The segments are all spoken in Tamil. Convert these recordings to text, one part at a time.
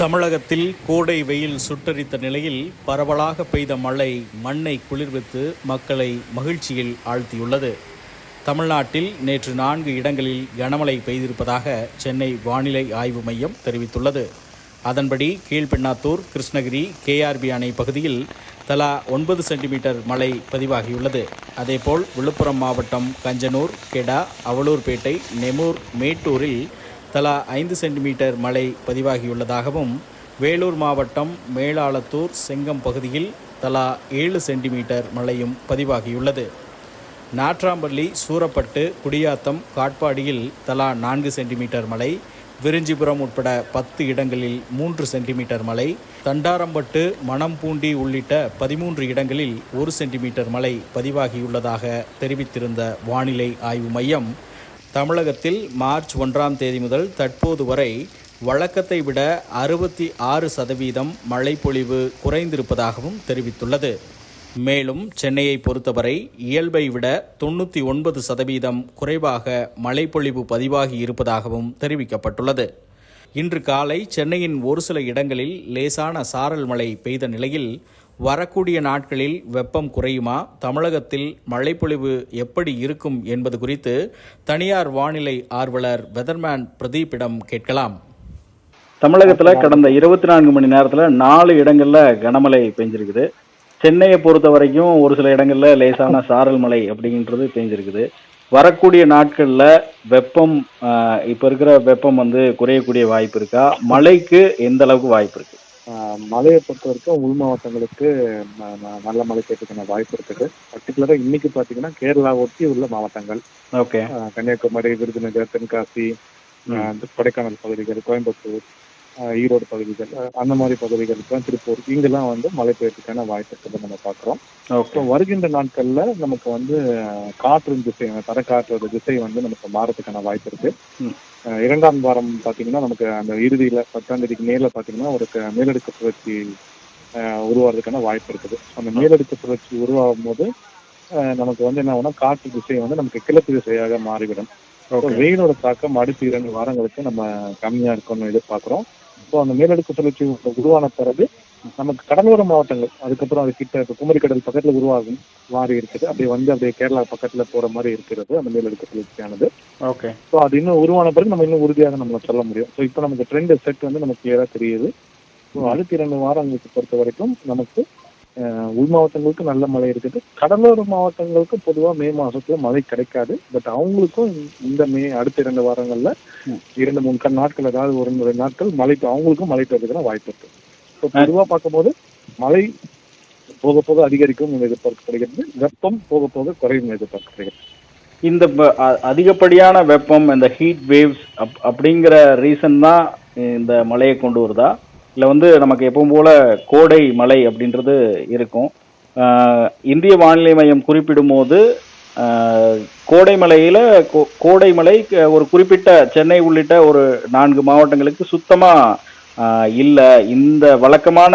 தமிழகத்தில் கோடை வெயில் சுட்டரித்த நிலையில் பரவலாக பெய்த மழை மண்ணை குளிர்வித்து மக்களை மகிழ்ச்சியில் ஆழ்த்தியுள்ளது. தமிழ்நாட்டில் நேற்று நான்கு இடங்களில் கனமழை பெய்திருப்பதாக சென்னை வானிலை ஆய்வு மையம் தெரிவித்துள்ளது. அதன்படி கீழ்பெண்ணாத்தூர் கிருஷ்ணகிரி கேஆர்பி அணை பகுதியில் தலா ஒன்பது சென்டிமீட்டர் மழை பதிவாகியுள்ளது. அதேபோல் விழுப்புரம் மாவட்டம் கஞ்சனூர் கெடா அவலூர்பேட்டை நெமூர் மேட்டூரில் தலா ஐந்து சென்டிமீட்டர் மழை பதிவாகியுள்ளதாகவும் வேலூர் மாவட்டம் மேலாளத்தூர் செங்கம் பகுதியில் தலா ஏழு சென்டிமீட்டர் மழையும் பதிவாகியுள்ளது. நாட்ராம்பள்ளி சூரப்பட்டு குடியாத்தம் காட்பாடியில் தலா நான்கு சென்டிமீட்டர் மழை விரிஞ்சிபுரம் உட்பட பத்து இடங்களில் மூன்று சென்டிமீட்டர் மழை தண்டாரம்பட்டு மணம்பூண்டி உள்ளிட்ட பதிமூன்று இடங்களில் ஒரு சென்டிமீட்டர் மழை பதிவாகியுள்ளதாக தெரிவித்திருந்த வானிலை ஆய்வு மையம் தமிழகத்தில் மார்ச் ஒன்றாம் தேதி முதல் தற்போது வரை வழக்கத்தை விட அறுபத்தி ஆறு சதவீதம் மழைப்பொழிவு குறைந்திருப்பதாகவும் தெரிவித்துள்ளது. மேலும் சென்னையை பொறுத்தவரை இயல்பை விட தொண்ணூற்றி ஒன்பது சதவீதம் குறைவாக மழைப்பொழிவு பதிவாகி இருப்பதாகவும் தெரிவிக்கப்பட்டுள்ளது. இன்று காலை சென்னையின் ஒரு சில இடங்களில் லேசான சாரல் மழை பெய்த நிலையில் வரக்கூடிய நாட்களில் வெப்பம் குறையுமா? தமிழகத்தில் மழைப்பொழிவு எப்படி இருக்கும் என்பது குறித்து தனியார் வானிலை ஆர்வலர் வெதர்மேன் பிரதீப்பிடம் கேட்கலாம். தமிழகத்தில் கடந்த இருபத்தி நான்கு மணி நேரத்தில் நாலு இடங்களில் கனமழை பெஞ்சிருக்குது. சென்னையை பொறுத்த வரைக்கும் ஒரு சில இடங்களில் லேசான சாரல் மழை அப்படின்றது பெஞ்சிருக்குது. வரக்கூடிய நாட்களில் வெப்பம் இப்போ இருக்கிற வெப்பம் வந்து குறையக்கூடிய வாய்ப்பு இருக்கா? மழைக்கு எந்த அளவுக்கு வாய்ப்பு இருக்குது மழையை பொறுத்த வரைக்கும் உள் மாவட்டங்களுக்கு நல்ல மழை பெய்யறதுக்கான வாய்ப்பு இருக்குது. பர்டிகுலரா இன்னைக்கு பாத்தீங்கன்னா கேரளா ஒட்டி உள்ள மாவட்டங்கள். ஓகே. கன்னியாகுமரி விருதுநகர் தென்காசி கொடைக்கானல் பகுதிகள் கோயம்புத்தூர் ஈரோடு பகுதிகள் அந்த மாதிரி பகுதிகளுக்கு திருப்பூர் இங்கெல்லாம் வந்து மழை பெய்யறதுக்கான வாய்ப்பு இருக்கிறத நம்ம பார்க்குறோம் வருகின்ற நாட்கள்ல நமக்கு வந்து ஆஹ் காற்றின் திசை தரக்காற்றோட திசை வந்து நமக்கு மாறதுக்கான வாய்ப்பு இருக்கு. இரண்டாம் வாரம் பாத்தீங்கன்னா நமக்கு அந்த இறுதியில பத்தாம் தேதிக்கு மேல பாத்தீங்கன்னா ஒரு மேலடுக்கு சுழற்சி உருவாகிறதுக்கான வாய்ப்பு இருக்குது. அந்த மேலடுக்கு சுழற்சி உருவாகும் போது நமக்கு வந்து என்ன ஆகும்னா காற்று திசை வந்து நமக்கு கிழக்கு திசையாக மாறிவிடும். வெயிலோட தாக்கம் அடுத்த இரண்டு வாரங்களுக்கு நம்ம கம்மியா இருக்கும்னு எதிர்பார்க்கிறோம். ஸோ அந்த மேலடுக்கு சுழற்சி உருவான பிறகு நமக்கு கடலோர மாவட்டங்கள் அதுக்கப்புறம் அது கிட்ட இப்ப குமரி கடல் பக்கத்துல உருவாகும் மாறி இருக்குது. அப்படியே வந்து அப்படியே கேரளா பக்கத்துல போற மாதிரி இருக்கிறது அந்த மேலடுக்கு சுழற்சியானது. ஓகே. ஸோ அது இன்னும் உருவான பிறகு நம்ம இன்னும் உறுதியாக நம்ம சொல்ல முடியும். ஸோ இப்போ நமக்கு ட்ரெண்ட் செட் வந்து நமக்கு கிளியரா தெரியுது. ஸோ அடுத்த இரண்டு வாரங்களுக்கு பொறுத்த வரைக்கும் நமக்கு உள் மாவட்டங்களுக்கு நல்ல மழை இருக்குது. கடலோர மாவட்டங்களுக்கு பொதுவா மே மாசத்துல மழை கிடைக்காது. பட் அவங்களுக்கும் இந்த மே அடுத்த இரண்டு வாரங்கள்ல. இரண்டு மூணு நாட்கள் ஏதாவது ஒரு ரெண்டு நாட்கள் மழை அவங்களுக்கும் மழை பெய்யறதுக்கான வாய்ப்பு இருக்கு. இப்போ பொதுவாக பார்க்கும்போது மழை போக போக அதிகரிக்கும் எதிர்பார்க்கப்படுகிறது. வெப்பம் போக போக குறையும் எதிர்பார்க்கப்படுகிறது. இந்த அ- அதிகப்படியான வெப்பம் இந்த ஹீட் வேவ்ஸ் அப் அப்படிங்கிற ரீசன் தான் இந்த மழையை கொண்டு வருதா? இல்லை வந்து நமக்கு எப்பவும் போல கோடை மழை அப்படின்றது இருக்கும். ஆஹ் இந்திய வானிலை மையம் குறிப்பிடும் போது கோடை மலையில் கோடை மலை ஒரு குறிப்பிட்ட சென்னை உள்ளிட்ட ஒரு நான்கு மாவட்டங்களுக்கு சுத்தமாக இல்லை இந்த வழக்கமான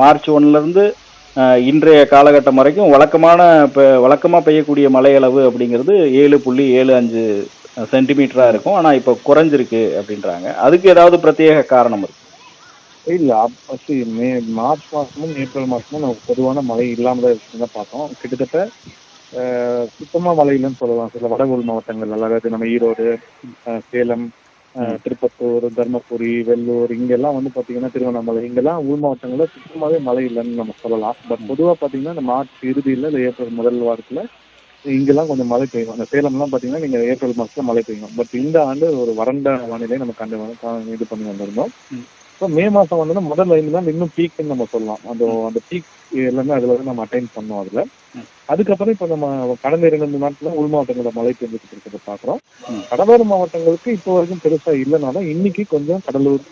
மார்ச் ஒன்றுலேருந்து இன்றைய காலகட்டம் வரைக்கும் வழக்கமான இப்போ வழக்கமாக பெய்யக்கூடிய மலையளவு அப்படிங்கிறது ஏழு புள்ளி ஏழு அஞ்சு சென்டிமீட்டராக இருக்கும். ஆனால் இப்போ குறைஞ்சிருக்கு அப்படின்றாங்க. அதுக்கு ஏதாவது பிரத்யேக காரணம் இருக்கு? இல்லை அப்ப மே மார்ச் மாதமும் ஏப்ரல் மாதமும் நமக்கு பொதுவான மழை இல்லாமல் தான் இருக்குன்னு தான் பார்த்தோம். கிட்டத்தட்ட சுத்தமாக மழை இல்லைன்னு சொல்லலாம். சில வட மாவட்டங்கள் அதாவது நம்ம ஈரோடு சேலம் திருப்பத்தூர் தர்மபுரி வெள்ளூர் இங்கெல்லாம் வந்து பாத்தீங்கன்னா திருவண்ணாமலை இங்கெல்லாம் உள் மாவட்டங்கள்ல சுத்தமாவே மழை இல்லைன்னு நம்ம சொல்லலாம். பட் பொதுவா பாத்தீங்கன்னா இந்த மார்ச் இறுதியில இல்ல ஏப்ரல் முதல் வாரத்துல இங்கெல்லாம் கொஞ்சம் மழை பெய்யும். அந்த சேலம்லாம் பாத்தீங்கன்னா நீங்க ஏப்ரல் மாசத்துல மழை பெய்யும். பட் இந்த ஆண்டு ஒரு வறண்ட வானிலை நம்ம கண்டு இது பண்ணி வந்திருந்தோம். ஸோ மே மாசம் வந்து முதல் ஐந்து நாள் இன்னும் பீக்னு நம்ம சொல்லலாம். அந்த அந்த பீக் எல்லாமே அதுல வந்து நம்ம அட்டைன் பண்ணோம் அதுல. அதுக்கப்புறம் இப்ப நம்ம கடந்த இரண்டு நாட்கள உள் மாவட்டங்கள மழை பெஞ்சிட்டு இருக்கிறத பாக்குறோம் ம். கடலோர மாவட்டங்களுக்கு இப்போ வரைக்கும் பெருசா இல்லைனாலும் இன்னைக்கு கொஞ்சம் கடலூர்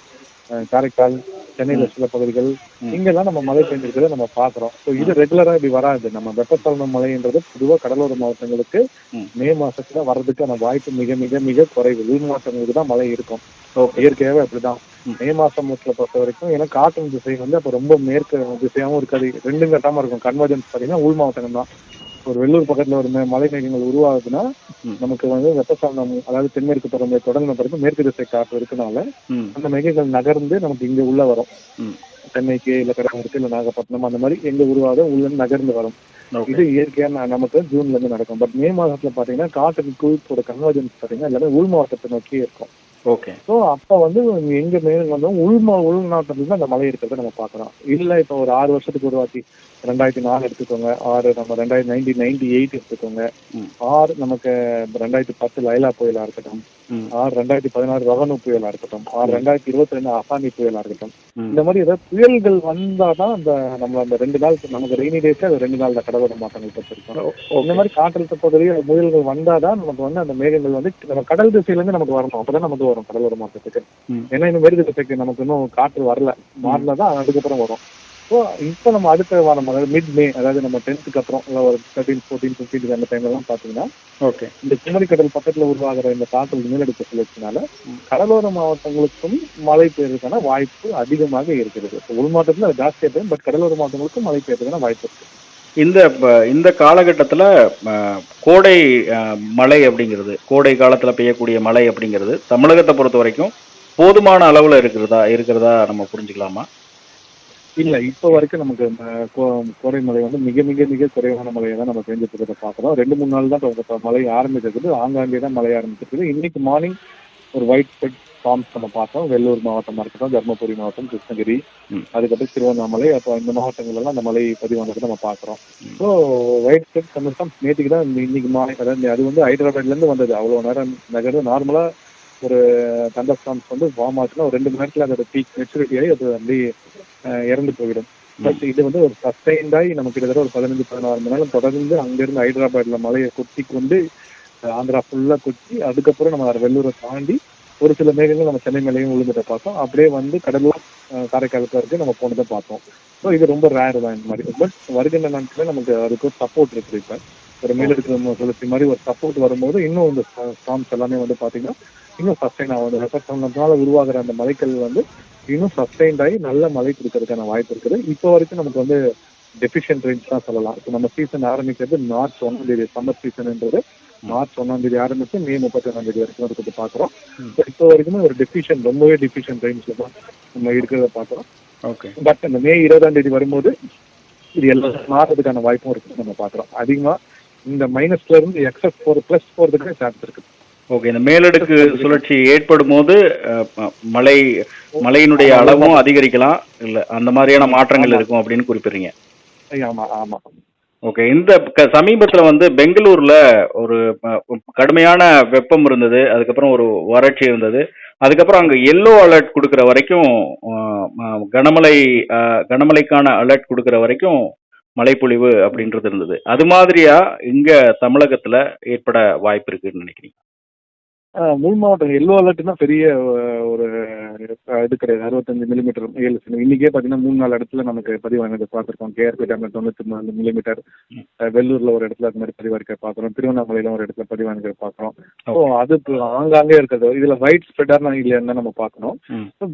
காரைக்கால் சென்னையில சில பகுதிகள். இங்கெல்லாம் நம்ம மழை பெஞ்சிருக்கிறத நம்ம பாக்குறோம் ஸோ இது ரெகுலரா இப்படி வராது. நம்ம வெப்பசலன மழைன்றது பொதுவா கடலோர மாவட்டங்களுக்கு ம். மாசத்துல வர்றதுக்கான வாய்ப்பு மிக மிக மிக குறைவு. உள் மாவட்டங்களுக்கு தான் மழை இருக்கும். ஓகே. இயற்கையாவே அப்படிதான். ம். மாசம் பொறுத்த வரைக்கும் ஏன்னா காற்றின் திசை வந்து அப்ப ரொம்ப மேற்கு திசையாவும் இருக்காது. ரெண்டும் கட்டாம இருக்கும். கன்வர்ஜென்ஸ் பாத்தீங்கன்னா உள் மாவட்டம் தான். ஒரு வெள்ளூர் பக்கத்துல ஒரு மலை மேகங்கள் உருவாகுதுன்னா. நமக்கு வந்து வெப்பசலனம் அதாவது தென்மேற்கு பருவமழை தொடங்கின பிறகு மேற்கு திசை காற்று இருக்கனால அந்த மேகங்கள் நகர்ந்து நமக்கு இங்க உள்ள வரும். சென்னைக்கு இல்ல கடலூருக்கு இல்ல நாகப்பட்டினம் அந்த மாதிரி எங்க உருவாக உள்ள நகர்ந்து வரும். இது இயற்கையா நமக்கு ஜூன்ல இருந்து நடக்கும். பட் மே மாதத்துல பாத்தீங்கன்னா காற்றுக்கு குளிப்போட கன்வர்ஜன்ஸ் பாத்தீங்கன்னா எல்லாமே உள் மாவட்டத்தை நோக்கி இருக்கும். ஓகே ஸோ அப்ப வந்து எங்க மேல் வந்தோம் உள்மா உள்நாட்டில தான் அந்த மழை இருக்கிறத நம்ம பாக்குறோம் இல்ல இப்ப ஒரு ஆறு வருஷத்துக்கு ஒரு வாட்டி ரெண்டாயிரத்தி நாலு எடுத்துக்கோங்க ஆறு நம்ம ரெண்டாயிரத்தி நைன்டி நைன்டி எயிட் எடுத்துக்கோங்க. ஆறு நமக்கு ரெண்டாயிரத்தி பத்து லைலா புயலா இருக்கட்டும். ஆறு ரெண்டாயிரத்தி பதினாறு ரவனு புயலா இருக்கட்டும் ஆறு ரெண்டாயிரத்தி இருபத்தி ரெண்டு அசாமி புயலா இருக்கட்டும். இந்த மாதிரி ஏதாவது புயல்கள் வந்தாதான் அந்த நம்ம அந்த ரெண்டு நாள் நமக்கு ரெய்னி டேஸ் அது ரெண்டு நாள் கடலோர மாற்றங்கள் பொறுத்திருக்கும் இந்த மாதிரி காற்றழுத்த பகுதியில் புயல்கள் வந்தாதான் நமக்கு வந்து அந்த மேகங்கள் வந்து நம்ம கடல் திசையில இருந்து நமக்கு வரணும். அப்பதான் நமக்கு வரும் கடலோர மாற்றத்துக்கு. ஏன்னா இன்னும் மேற்கு திசைக்கு நமக்கு இன்னும் காற்று வரல. மாறினாதான் அதுக்கப்புறம் வரும். ஸோ இப்போ நம்ம அடுத்த வாரம் மிட் மே அதாவது நம்ம டென்த்துக்கு அப்புறம் இல்லை ஒரு தேர்ட்டீன் ஃபோர்டீன் ஃபிஃப்டீன் அந்த டைம்லாம் பார்த்தீங்கன்னா ஓகே இந்த குமரிக்கடல் பக்கத்துல உருவாகிற இந்த காற்று மேலடுக்கு சுழற்சினால. கடலோர மாவட்டங்களுக்கும் மழை பெய்யறதுக்கான வாய்ப்பு அதிகமாக இருக்கிறது. உள் மாவட்டத்தில் அது ஜாஸ்தியாக பெய்யும் பட் கடலோர மாவட்டங்களுக்கும் மழை பெய்யறதுக்கான வாய்ப்பு இருக்கு. இந்த இந்த காலகட்டத்தில் கோடை மழை அப்படிங்கிறது கோடை காலத்தில் பெய்யக்கூடிய மழை அப்படிங்கிறது தமிழகத்தை பொறுத்த வரைக்கும் போதுமான அளவில் இருக்கிறதா இருக்கிறதா நம்ம புரிஞ்சுக்கலாமா? இல்ல இப்போ வரைக்கும் நமக்கு இந்த கோடை மழை வந்து மிக மிக மிக குறைவான மழையை தான் நம்ம பெஞ்சிட்டு இருக்கிறத பார்க்குறோம். ரெண்டு மூணு நாள் தான் இப்ப மழை ஆரம்பிச்சிருக்குது. ஆங்காங்கே தான் மழை ஆரம்பிச்சிருக்குது. இன்னைக்கு மார்னிங் ஒரு ஒயிட் ஸ்பெட் ஃபார்ம்ஸ் நம்ம பார்த்தோம். வெள்ளூர் மாவட்டமா இருக்கட்டும் தர்மபுரி மாவட்டம் கிருஷ்ணகிரி. அதுக்கப்புறம் திருவண்ணாமலை அப்போ இந்த மாவட்டங்கள் எல்லாம் அந்த மழை பதிவானதை நம்ம பார்க்குறோம். ம். ஸோ ஒயிட் ஸ்பெட் கண்டிப்பாக நேற்றுக்கு தான் இன்னைக்கு மாலை அதாவது அது வந்து ஹைதராபாத்ல இருந்து வந்தது. அவ்வளோ நேரம் நகர்ந்து நார்மலா ஒரு தண்டர் ஸ்டாம்ஸ் வந்து ஃபார்ம் ஆச்சுன்னா ஒரு ரெண்டு மணி நேரத்துல அதோட பீக் மெச்சூரிட்டி ஆகி அது அஹ், இறந்து போயிடும். பட் இது வந்து ஒரு சஸ்டைன்டாகி நமக்கு கிட்டத்தட்ட ஒரு பதினஞ்சு பதினாறு மணி நேரம் தொடர்ந்து அங்கிருந்து ஹைதராபாத்ல மலையை கொத்தி கொண்டு ஆந்திரா ஃபுல்லா கொத்தி அதுக்கப்புறம் நம்ம அதை வெள்ளூரை தாண்டி ஒரு சில மேகங்கள் நம்ம சென்னை மேலேயும் விழுந்துட்ட பார்த்தோம். அப்படியே வந்து கடலூர் காரைக்காலுக்கு வரைக்கும் நம்ம போனதை பார்த்தோம். ஸோ இது ரொம்ப ரேர் தான் இந்த மாதிரி. பட் வருகின்ற நாட்களில் நமக்கு அதுக்கு ஒரு சப்போர்ட் இருக்குது இப்போ. ஒரு மேலெடுக்கிற சுழற்சி மாதிரி ஒரு சப்போர்ட் வரும்போது இன்னும் இந்த ஸ்டாம்ஸ் எல்லாமே வந்து பார்த்தீங்கன்னா இன்னும் சஸ்டைன் ஆகும். அந்த வெப்பசலனத்தினால உருவாகிற அந்த மலைகள் வந்து இன்னும் சஸ்டைன்ட் ஆகி நல்ல மழை கொடுக்கறதுக்கான வாய்ப்பு இருக்குது. இப்போ வரைக்கும் நமக்கு வந்து டெஃபிஷியன்ட் ரேஞ்ச் தான் சொல்லலாம். இப்போ நம்ம சீசன் ஆரம்பிக்கிறது மார்ச் ஒன்றாம் தேதி சம்மர் சீசன்ன்றது மார்ச் ஒன்றாம் தேதி ஆரம்பிச்சு மே முப்பத்தி ஒன்றாம் தேதி வரைக்கும் இருக்கிறத பார்க்குறோம். இப்போ வரைக்குமே ஒரு டெஃபிஷியன்ட் ரொம்பவே டெஃபிஷியன்ட் ரேஞ்சில் தான் நம்ம இருக்கிறத பார்க்குறோம் ஓகே. பட் அந்த மே இருபதாம் தேதி வரும்போது இது எல்லாம் மாறதுக்கான வாய்ப்பும் இருக்குது நம்ம பார்க்குறோம் அதிகமாக இந்த மைனஸ்ல இருந்து எக்ஸஸ் போகிற ப்ளஸ் போகிறதுக்கு சான்ஸ் இருக்குது ஓகே இந்த மேலடுக்கு சுழற்சி ஏற்படும் போது மழை மழையினுடைய அளவும் அதிகரிக்கலாம். இல்லை அந்த மாதிரியான மாற்றங்கள் இருக்கும் அப்படின்னு குறிப்பிடுறீங்க. ஆமா ஆமா. ஓகே இந்த சமீபத்துல வந்து பெங்களூர்ல ஒரு கடுமையான வெப்பம் இருந்தது. அதுக்கப்புறம் ஒரு வறட்சி இருந்தது. அதுக்கப்புறம் அங்க எல்லோ அலர்ட் கொடுக்குற வரைக்கும் கனமழை கனமழைக்கான அலர்ட் கொடுக்குற வரைக்கும் மழைப்பொழிவு அப்படின்றது இருந்தது. அது மாதிரியா இங்க தமிழகத்துல ஏற்பட வாய்ப்பு இருக்குன்னு நினைக்கிறீங்க? முள் மாவட்டம் எல்லோ அலர்ட்னா பெரிய ஒரு இது கிடையாது. அறுபத்தஞ்சு மில்லிமீட்டர் ஏழு. இன்னைக்கே பார்த்தீங்கன்னா மூணு நாலு இடத்துல நமக்கு பதிவானது பார்த்துருக்கோம். கேஆர்பி டேம்ல தொண்ணூத்தி நாலு மில்லிமீட்டர். வெள்ளூர்ல ஒரு இடத்துல அது மாதிரி பதிவாரிக்க பார்க்குறோம். திருவண்ணாமலையில ஒரு இடத்துல பதிவானிக்க பார்க்குறோம். ஸோ. அது ஆங்காங்கே இருக்கிறது. இதுல ஒயிட் ஸ்ப்ரெட்டான இல்லையான்னு தான் நம்ம பார்க்கணும்.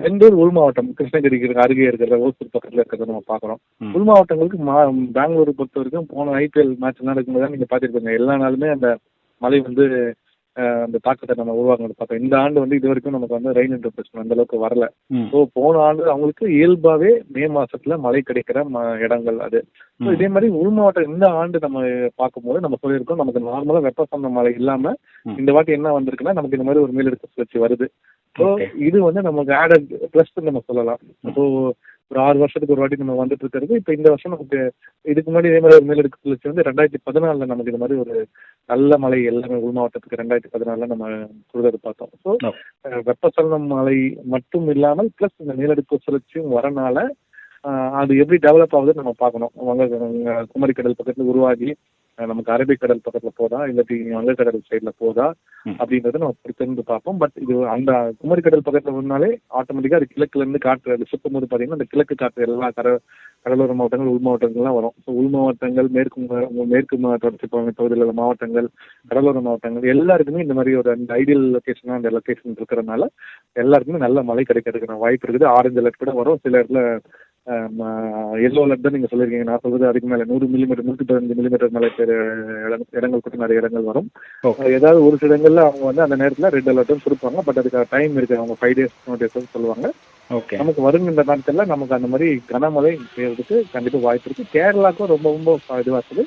பெங்களூர் உள் மாவட்டம் கிருஷ்ணகிரிக்கு அருகே இருக்கிறத ஓசூர் பக்கத்துல இருக்கிறத நம்ம பார்க்குறோம். உள் மாவட்டங்களுக்கு மா பெங்களூர் பொறுத்த வரைக்கும் போன ஐபிஎல் மேட்ச் நடக்கும்போது தான் நீங்க பார்த்துருப்பீங்க. எல்லா நாளுமே அந்த மழை வந்து அந்த தாக்கத்தை நம்ம உருவாக்குறது பார்த்தோம் இந்த ஆண்டு வந்து இது வரைக்கும் நமக்கு வந்து ரெயின் இன்டர்பிரேஷன் அந்த அளவுக்கு வரல. ஸோ போன ஆண்டு அவங்களுக்கு இயல்பாவே மே மாசத்துல மழை கிடைக்கிற இடங்கள் அது. இதே மாதிரி உள் மாவட்டம் இந்த ஆண்டு நம்ம பார்க்கும்போது நம்ம சொல்லியிருக்கோம் நமக்கு நார்மலா வெப்பசந்த மழை இல்லாம. இந்த வாட்டி என்ன வந்திருக்குன்னா நமக்கு இந்த மாதிரி ஒரு மேலெடுப்பு சுழற்சி வருது ஸோ. இது வந்து நமக்கு ஆடட் ப்ளஸ் நம்ம சொல்லலாம் ஸோ ஒரு ஆறு வருஷத்துக்கு ஒரு வாட்டி நம்ம வந்துட்டு இருக்கிறது. இப்போ இந்த வருஷம் நமக்கு இதுக்கு முன்னாடி இதே மாதிரி ஒரு மேலெடுப்பு சுழற்சி வந்து ரெண்டாயிரத்தி பதினாலில் நமக்கு இந்த மாதிரி ஒரு நல்ல மழை எல்லாமே உள் மாவட்டத்துக்கு ரெண்டாயிரத்தி பதினாலில் நம்ம கொடுத்தது பார்த்தோம். So Okay. வெப்பசலனம் மழை மட்டும் இல்லாமல் ப்ளஸ் இந்த மேலடுக்கு சுழற்சியும் வரனால அது எப்படி டெவலப் ஆகுதுன்னு நம்ம பார்க்கணும். வங்க குமரிக்கடல் பக்கத்துல உருவாகி நமக்கு அரபிக்கடல் பக்கத்துல போதா இல்லாட்டி வங்கக்கடல் சைட்ல போதா. அப்படின்றத நம்ம பொறுத்திருந்து பார்ப்போம். பட் இது அந்த குமரிக்கடல் பக்கத்துல வந்தாலே ஆட்டோமேட்டிக்கா அது கிழக்குல இருந்து காற்று அது சுத்தும் போது பாத்தீங்கன்னா அந்த கிழக்கு காற்று எல்லா கர கடலோர மாவட்டங்கள் உள் மாவட்டங்கள்லாம் வரும். ஸோ உள் மாவட்டங்கள் மேற்கு மேற்கு தொடர்ச்சி பகுதி- பகுதியில் உள்ள மாவட்டங்கள் கடலோர மாவட்டங்கள் எல்லாருக்குமே இந்த மாதிரி ஒரு அந்த ஐடியல் லொகேஷனாக அந்த லொகேஷன் இருக்கிறதுனால எல்லாருக்குமே நல்ல மழை கிடைக்கிறதுக்கான வாய்ப்பு இருக்குது. ஆரஞ்சு அலர்ட் கூட வரும். சில இடத்துல எல்லோ தான் நீங்க சொல்லியிருக்கீங்க. நான் சொல்றது அதுக்கு மேல நூறு மில்லிமீட்டர் நூற்றி பதினஞ்சு மில்லிமீட்டர் இடம் இடங்கள் கூட நிறைய இடங்கள் வரும். ஏதாவது ஒரு சில இடங்கள்ல அவங்க வந்து அந்த நேரத்துல ரெட் அலர்ட்டும் கொடுப்பாங்க. பட் அதுக்கு டைம் இருக்கு. அவங்க ஃபைவ் டேஸ் நோட்டீஸ் சொல்லுவாங்க. ஓகே நமக்கு இந்த நாட்கள்ல நமக்கு அந்த மாதிரி கனமழை பெய்யறதுக்கு கண்டிப்பா வாய்ப்பு இருக்கு. கேரளாக்கும் ரொம்ப ரொம்ப இதுவா இருக்குது.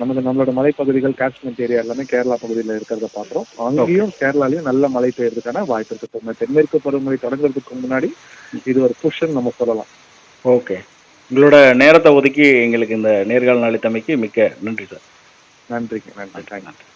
நமக்கு நம்மளோட மலைப்பகுதிகள் காஷ்மீர் ஏரியா எல்லாமே கேரளா பகுதியில் இருக்கிறத பாக்குறோம் அங்கேயும் கேரளாலையும் நல்ல மழை பெய்யறதுக்கான வாய்ப்பு இருக்கு. தென்மேற்கு பருவமழை தொடங்குறதுக்கு முன்னாடி இது ஒரு புஷ்ன்னு நம்ம சொல்லலாம். ஓகே. உங்களோட நேரத்தை ஒதுக்கி எங்களுக்கு இந்த நேர்காணல் அளித்தமைக்கு மிக்க நன்றி சார். நன்றிங்க நன்றி. தேங்க்யூ